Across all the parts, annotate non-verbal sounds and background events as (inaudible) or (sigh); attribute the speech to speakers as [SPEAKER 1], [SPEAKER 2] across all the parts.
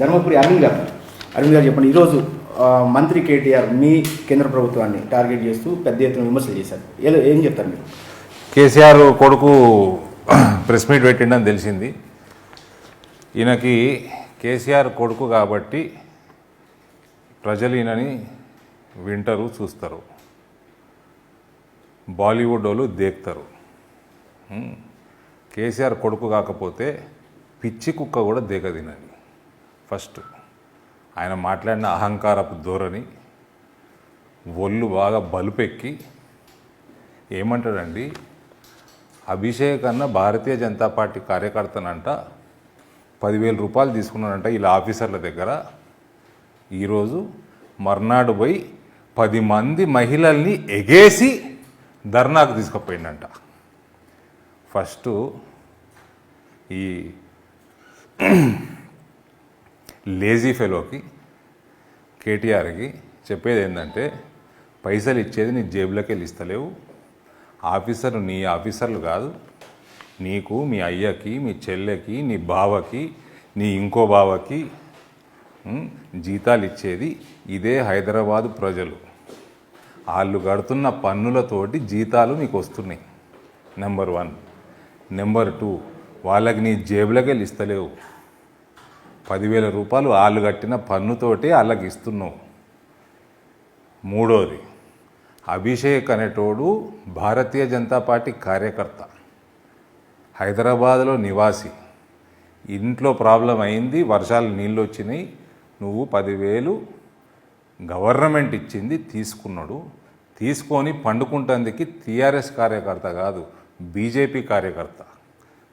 [SPEAKER 1] ధర్మపురి అరవింద్ గారు. అరవింద్ గారు చెప్పండి ఈరోజు మంత్రి కేటీఆర్ మీ కేంద్ర ప్రభుత్వాన్ని టార్గెట్ చేస్తూ పెద్ద ఎత్తున విమర్శలు చేశారు. ఏదో ఏం చెప్తారు మీరు?
[SPEAKER 2] కేసీఆర్ కొడుకు (clears throat) ప్రెస్ మీట్ పెట్టిండని తెలిసింది. ఈయనకి కేసీఆర్ కొడుకు కాబట్టి ప్రజలు ఈయనని వింటారు చూస్తారు. బాలీవుడ్ వాళ్ళు దేక్తారు. కేసీఆర్ కొడుకు కాకపోతే పిచ్చి కుక్క కూడా దేకదినని ఫస్ట్. ఆయన మాట్లాడిన అహంకారపు ధోరణి ఒళ్ళు బాగా బలుపెక్కి ఏమంటాడండి? అభిషేక్ అన్న భారతీయ జనతా పార్టీ కార్యకర్తనంట పదివేల రూపాయలు తీసుకున్నాడంట ఇలా ఆఫీసర్ల దగ్గర. ఈరోజు మర్నాడు పోయి పది మంది మహిళల్ని ఎగేసి ధర్నాకు తీసుకుపోయిందంట ఫస్ట్ ఈ లేజీ ఫెలోకి కేటీఆర్కి చెప్పేది ఏంటంటే పైసలు ఇచ్చేది నీ జేబులోకి వెళ్ళి ఇస్తలేవు ఆఫీసర్లు నీ ఆఫీసర్లు కాదు. నీకు మీ అయ్యకి మీ చెల్లెకి నీ బావకి నీ ఇంకో బావకి జీతాలు ఇచ్చేది ఇదే హైదరాబాదు ప్రజలు. వాళ్ళు కడుతున్న పన్నులతోటి జీతాలు నీకు వస్తున్నాయి. Number one. Number two. వాళ్ళకి నీ జేబులోకి వెళ్ళి ఇస్తలేవు పదివేల రూపాయలు వాళ్ళు కట్టిన పన్నుతోటి వాళ్ళకి ఇస్తున్నావు మూడోది అభిషేక్ అనేటోడు భారతీయ జనతా పార్టీ కార్యకర్త. హైదరాబాద్లో నివాసి. ఇంట్లో ప్రాబ్లం అయింది వర్షాలు నీళ్ళు వచ్చినాయి. నువ్వు పదివేలు గవర్నమెంట్ ఇచ్చింది తీసుకున్నాడు. తీసుకొని పండుకుంటందుకు టీఆర్ఎస్ కార్యకర్త కాదు బీజేపీ కార్యకర్త.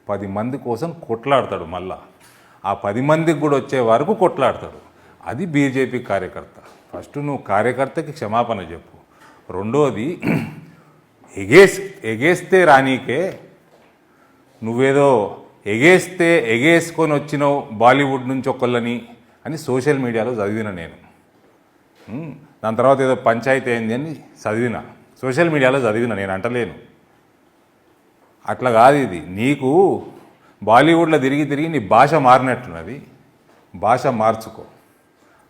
[SPEAKER 2] పది మంది కోసం కొట్లాడతాడు మళ్ళా. ఆ పది మందికి కూడా వచ్చే వరకు కొట్లాడతాడు అది బీజేపీ కార్యకర్త. ఫస్ట్ నువ్వు కార్యకర్తకి క్షమాపణ చెప్పు. రెండోది ఎగేస్ ఎగేస్తే రానీకే నువ్వేదో ఎగేస్తే ఎగేసుకొని వచ్చినావు బాలీవుడ్ నుంచి ఒకళ్ళని అని సోషల్ మీడియాలో చదివిన నేను. దాని తర్వాత ఏదో పంచాయతీ అయింది అని చదివిన. సోషల్ మీడియాలో చదివిన నేను అంటలేను. అట్లా కాదు ఇది. నీకు బాలీవుడ్లో తిరిగి తిరిగి నీ భాష మారినట్టున్నది. భాష మార్చుకో.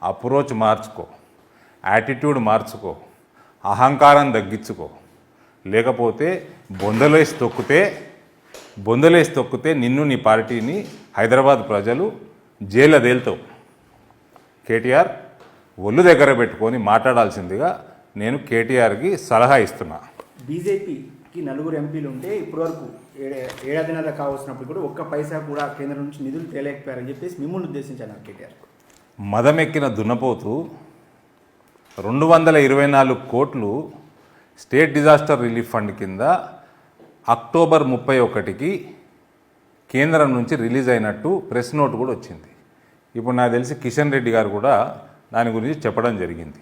[SPEAKER 2] అప్రోచ్ మార్చుకో. యాటిట్యూడ్ మార్చుకో. అహంకారం తగ్గించుకో. లేకపోతే బొందలేసి తొక్కితే బొందలేసి తొక్కితే నిన్ను నీ పార్టీని హైదరాబాద్ ప్రజలు జైల్లో తేలుతావు. కేటీఆర్ ఒళ్ళు దగ్గర పెట్టుకొని మాట్లాడాల్సిందిగా నేను కేటీఆర్కి సలహా ఇస్తున్నా.
[SPEAKER 1] కి నలుగురు ఎంపీలు ఉంటే ఇప్పటివరకు ఏడే ఏడాదిన్నర కావాల్సినప్పుడు కూడా ఒక్క పైసా కూడా కేంద్రం నుంచి నిధులు తేలేకపోయారని చెప్పేసి మిమ్మల్ని ఉద్దేశించాను కేటీఆర్.
[SPEAKER 2] మదమెక్కిన దున్నపోతు రెండు వందల ఇరవై నాలుగు కోట్లు స్టేట్ డిజాస్టర్ రిలీఫ్ ఫండ్ కింద అక్టోబర్ ముప్పై ఒకటికి కేంద్రం నుంచి రిలీజ్ అయినట్టు ప్రెస్ నోట్ కూడా వచ్చింది. ఇప్పుడు నాకు తెలిసి కిషన్ రెడ్డి గారు కూడా దాని గురించి చెప్పడం జరిగింది.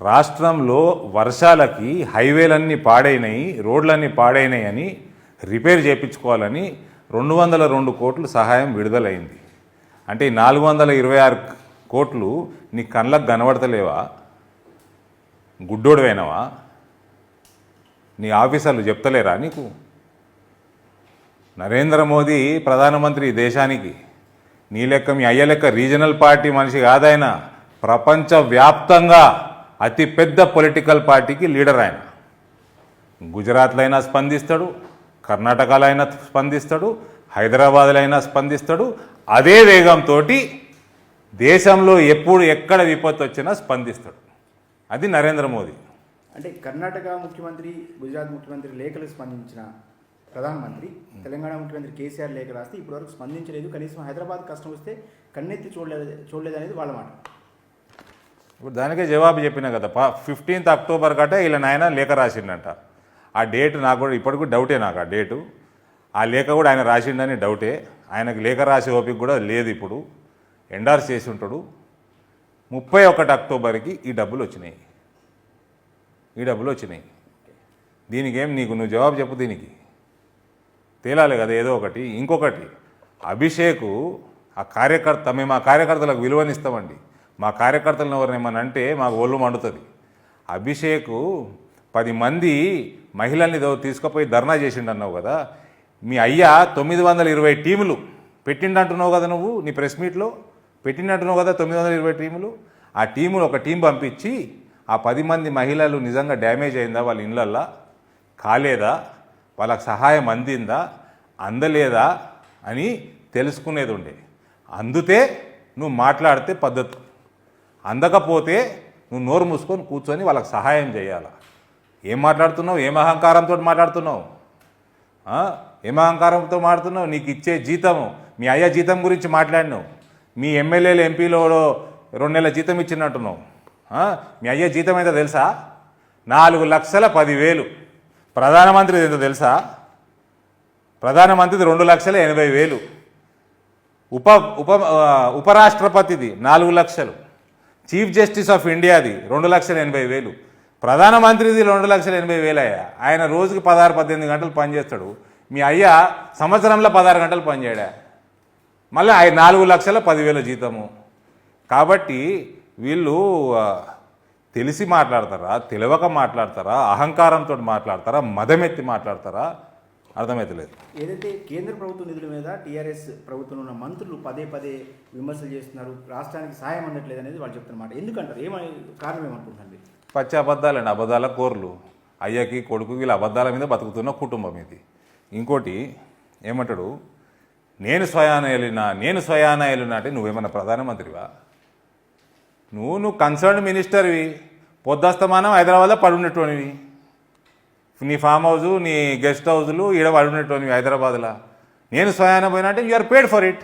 [SPEAKER 2] రాష్ట్రంలో వర్షాలకి హైవేలన్నీ పాడైనాయి రోడ్లన్నీ పాడైనాయి అని రిపేర్ చేయించుకోవాలని రెండు వందల రెండు కోట్లు సహాయం విడుదలైంది. అంటే నాలుగు వందల ఇరవై ఆరు కోట్లు నీ కళ్ళకు కనబడతలేవా? గుడ్డోడువైనవా? నీ ఆఫీసర్లు చెప్తలేరా నీకు? నరేంద్ర మోదీ ప్రధానమంత్రి ఈ దేశానికి నీ లెక్క మీ అయ్య లెక్క రీజనల్ పార్టీ మనిషి కాదైనా ప్రపంచవ్యాప్తంగా అతిపెద్ద పొలిటికల్ పార్టీకి లీడర్ ఆయన. గుజరాత్లో అయినా స్పందిస్తాడు కర్ణాటకలో అయినా స్పందిస్తాడు హైదరాబాద్లో అయినా స్పందిస్తాడు. అదే వేగంతో దేశంలో ఎప్పుడు ఎక్కడ విపత్తు వచ్చినా స్పందిస్తాడు. అది నరేంద్ర మోదీ.
[SPEAKER 1] అంటే కర్ణాటక ముఖ్యమంత్రి గుజరాత్ ముఖ్యమంత్రి లేఖలు స్పందించిన ప్రధానమంత్రి తెలంగాణ ముఖ్యమంత్రి కేసీఆర్ లేఖ రాస్తే ఇప్పటివరకు స్పందించలేదు. కనీసం హైదరాబాద్ కష్టం వస్తే కన్నెత్తి చూడలేదు చూడలేదు అనేది వాళ్ళ మాట.
[SPEAKER 2] ఇప్పుడు దానికే జవాబు చెప్పిన కదా పా ఫిఫ్టీన్త్ అక్టోబర్ కట్టే ఇలా నాయన లేఖ రాసిండంట. ఆ డేట్ నాకు కూడా ఇప్పటికి డౌటే నాకు ఆ డేటు. ఆ లేఖ కూడా ఆయన రాసిండని డౌటే. ఆయనకు లేఖ రాసే ఓపిక కూడా లేదు ఇప్పుడు. ఎండార్స్ చేసి ఉంటాడు. ముప్పై ఒకటి అక్టోబర్కి ఈ డబ్బులు వచ్చినాయి. ఈ డబ్బులు వచ్చినాయి. దీనికి ఏం నీకు నువ్వు జవాబు చెప్పు దీనికి. తేలాలి కదా ఏదో ఒకటి. ఇంకొకటి అభిషేకు ఆ కార్యకర్త మేము ఆ కార్యకర్తలకు విలువనిస్తామండి మా కార్యకర్తలను ఎవరినేమని అంటే మాకు ఒళ్ళు మండుతుంది. అభిషేకు పది మంది మహిళల్ని తీసుకుపోయి ధర్నా చేసిండు అన్నావు కదా. మీ అయ్యా తొమ్మిది వందల ఇరవై టీములు పెట్టిండంటున్నావు కదా నువ్వు నీ ప్రెస్ మీట్లో? పెట్టినట్టున్నావు కదా తొమ్మిది వందల ఇరవై టీములు? ఆ టీములు ఒక టీం పంపించి ఆ పది మంది మహిళలు నిజంగా డ్యామేజ్ అయిందా వాళ్ళ ఇళ్ళల్లో? కాలేదా? వాళ్ళకి సహాయం అందిందా? అందలేదా? అని తెలుసుకునేది ఉండే. అందుతే నువ్వు మాట్లాడితే పద్ధతి. అందకపోతే నువ్వు నోరు మూసుకొని కూర్చొని వాళ్ళకి సహాయం చేయాలి? ఏం మాట్లాడుతున్నావు? ఏం అహంకారంతో మాట్లాడుతున్నావు? ఏం అహంకారంతో మాట్లాడుతున్నావు? నీకు ఇచ్చే జీతము మీ అయ్య జీతం గురించి మాట్లాడినావు. మీ ఎమ్మెల్యేలు ఎంపీలో రెండు నెలల జీతం ఇచ్చినట్టున్నావు. మీ అయ్య జీతం అయితే తెలుసా? నాలుగు లక్షల పదివేలు. ప్రధానమంత్రిది ఎంత తెలుసా? ప్రధానమంత్రిది రెండు లక్షల ఎనభై వేలు. ఉప ఉప ఉపరాష్ట్రపతిది నాలుగు లక్షలు. చీఫ్ జస్టిస్ ఆఫ్ ఇండియాది రెండు లక్షల ఎనభై వేలు. ప్రధానమంత్రిది రెండు లక్షల ఎనభై వేలయ్యా. ఆయన రోజుకి పదహారు పద్దెనిమిది గంటలు పనిచేస్తాడు. మీ అయ్యా సంవత్సరంలో పదహారు గంటలు పనిచేయడా? మళ్ళీ ఆయన నాలుగు లక్షల పదివేల జీతము. కాబట్టి వీళ్ళు తెలిసి మాట్లాడతారా తెలియక మాట్లాడతారా అహంకారంతో మాట్లాడతారా మదమెత్తి మాట్లాడతారా? అర్థమవుతలేదు
[SPEAKER 1] ఏదైతే కేంద్ర ప్రభుత్వ నిధుల మీద టీఆర్ఎస్ ప్రభుత్వంలో ఉన్న మంత్రులు పదే పదే విమర్శలు చేస్తున్నారు రాష్ట్రానికి సాయం అందట్లేదు అనేది వాళ్ళు చెప్తున్నమాట. ఎందుకంటారు? ఏమని కారణం ఏమనుకుంటుంది
[SPEAKER 2] పచ్చి అబద్ధాలండి అబద్ధాల కోర్లు అయ్యకి కొడుకు వీళ్ళ అబద్ధాల మీద బతుకుతున్న కుటుంబం ఇది. ఇంకోటి ఏమంటాడు? నేను స్వయాన వెళ్ళినా నేను స్వయాన వెళ్ళినా అంటే నువ్వేమన్నా ప్రధానమంత్రివా? నువ్వు నువ్వు కన్సర్న్ మినిస్టర్వి పొద్దస్తమానం హైదరాబాద్లో పడున్నటువంటివి నీ ఫామ్ హౌస్ నీ గెస్ట్ హౌస్లు ఈడ పడున్నటువంటివి హైదరాబాద్లో. నేను స్వయాన పోయినా అంటే are paid for it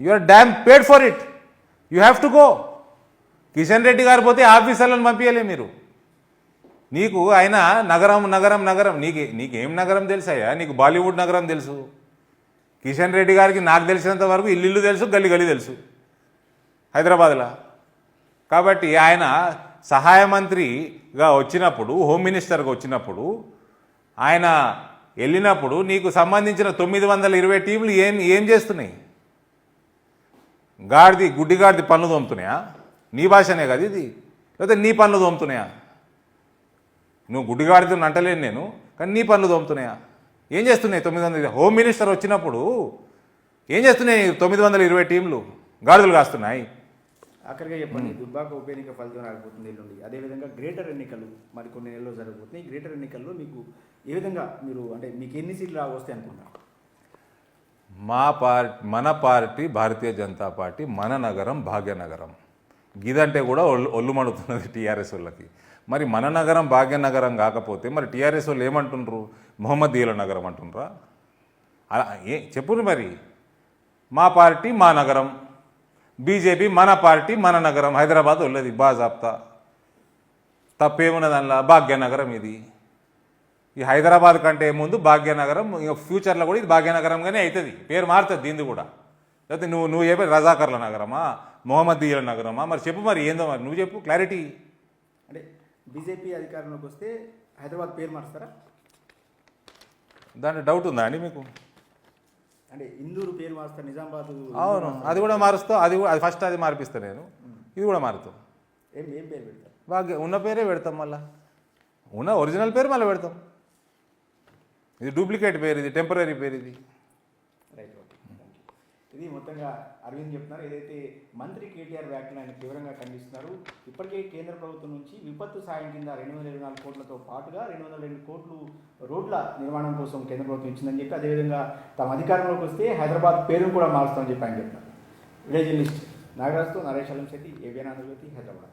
[SPEAKER 2] you are damn paid for it you have to go Kishan Reddy garu పోతే ఆఫీసర్లను పంపించలే మీరు. నీకు ఆయన నగరం నగరం నగరం. నీకు నీకేం నగరం తెలుసాయా నీకు బాలీవుడ్ నగరం తెలుసు. కిషన్ రెడ్డి గారికి నాకు తెలిసినంత వరకు ఇల్లు ఇల్లు తెలుసు గల్లి గల్లి తెలుసు. హైదరాబాద్లో. కాబట్టి ఆయన సహాయ మంత్రిగా వచ్చినప్పుడు హోమ్ మినిస్టర్గా వచ్చినప్పుడు ఆయన వెళ్ళినప్పుడు నీకు సంబంధించిన తొమ్మిది వందల ఇరవై టీంలు ఏం ఏం చేస్తున్నాయి? గాడిది గుడ్డిగాడిది పనులు తోముతున్నాయా? నీ భాషనే కదా ఇది. లేకపోతే నీ పనులు తోముతున్నాయా? నువ్వు గుడ్డిగాడిదని అంటలేను నేను కానీ నీ పనులు తోముతున్నాయా? ఏం చేస్తున్నాయి తొమ్మిది వందల హోమ్ మినిస్టర్ వచ్చినప్పుడు ఏం చేస్తున్నాయి తొమ్మిది వందల ఇరవై టీంలు గాడిదలు కాస్తున్నాయి.
[SPEAKER 1] ఆఖరిగా చెప్పండి. దుబ్బాక ఉప ఎన్నిక ఫలితం రాకపోతుంది ఎల్లుండి. అదేవిధంగా గ్రేటర్ ఎన్నికలు మరి కొన్ని నెలల్లో జరగబోతున్నాయి. గ్రేటర్ ఎన్నికల్లో మీకు ఏ విధంగా మీరు అంటే మీకు ఎన్ని సీట్లు వస్తాయి అనుకుంటున్నారు?
[SPEAKER 2] మా పార్టీ మన పార్టీ భారతీయ జనతా పార్టీ మన నగరం భాగ్యనగరం. గిదంటే కూడా ఒళ్ళు ఒళ్ళు మడుతున్నది టీఆర్ఎస్ వాళ్ళకి. మరి మన నగరం భాగ్యనగరం కాకపోతే మరి టీఆర్ఎస్ వాళ్ళు ఏమంటుండ్రు? మొహమ్మదీయుల నగరం అంటుండ్రా? అలా ఏ చెప్పురు మరి. మా పార్టీ మా నగరం. బీజేపీ మన పార్టీ మన నగరం హైదరాబాద్ ఉన్నది బాజాప్తా తప్పేమున్నది అందులో భాగ్యనగరం ఇది. ఈ హైదరాబాద్ కంటే ముందు భాగ్యనగరం ఇక ఫ్యూచర్లో కూడా ఇది భాగ్యనగరంగానే అవుతుంది పేరు మారుతుంది దీన్ని కూడా. లేకపోతే నువ్వు నువ్వు చెప్పే రజాకర్ల నగరమా మొహమ్మదీయుల నగరమా? మరి చెప్పు మరి ఏందో మరి నువ్వు చెప్పు క్లారిటీ.
[SPEAKER 1] అంటే బీజేపీ అధికారంలోకి వస్తే హైదరాబాద్ పేరు మారుస్తారా?
[SPEAKER 2] దాంట్లో డౌట్ ఉందా అండి మీకు?
[SPEAKER 1] అంటే ఇందూరు పేరు మారుస్తారు నిజామాబాద్
[SPEAKER 2] అవును. అది కూడా మారుస్తావు అది కూడా అది ఫస్ట్ అది మార్పిస్తా నేను. ఇది కూడా మారుతావు
[SPEAKER 1] ఏం ఏం పేరు పెడతారు?
[SPEAKER 2] భాగ్య ఉన్న పేరే పెడతాం మళ్ళా. ఉన్న ఒరిజినల్ పేరు మళ్ళీ పెడతాం. ఇది డూప్లికేట్ పేరు ఇది టెంపరీ పేరు ఇది.
[SPEAKER 1] ఇది మొత్తంగా అరవింద్ చెప్తున్నారు. ఏదైతే మంత్రి కేటీఆర్ వ్యాఖ్యలు ఆయన తీవ్రంగా ఖండిస్తున్నారు ఇప్పటికే కేంద్ర ప్రభుత్వం నుంచి విపత్తు సాయం కింద రెండు వందల ఇరవై నాలుగు కోట్లతో పాటుగా రెండు వందల రెండు కోట్లు రోడ్ల నిర్మాణం కోసం కేంద్ర ప్రభుత్వం ఇచ్చిందని చెప్పి అదేవిధంగా తమ అధికారంలోకి వస్తే హైదరాబాద్ పేరును కూడా మారుస్తామని చెప్పి ఆయన చెప్తున్నారు. Village list. నాగరాజుతో నరేష్ అలం శెట్టి ఏబిఎన్ ఆంధ్రజ్యోతి హైదరాబాద్.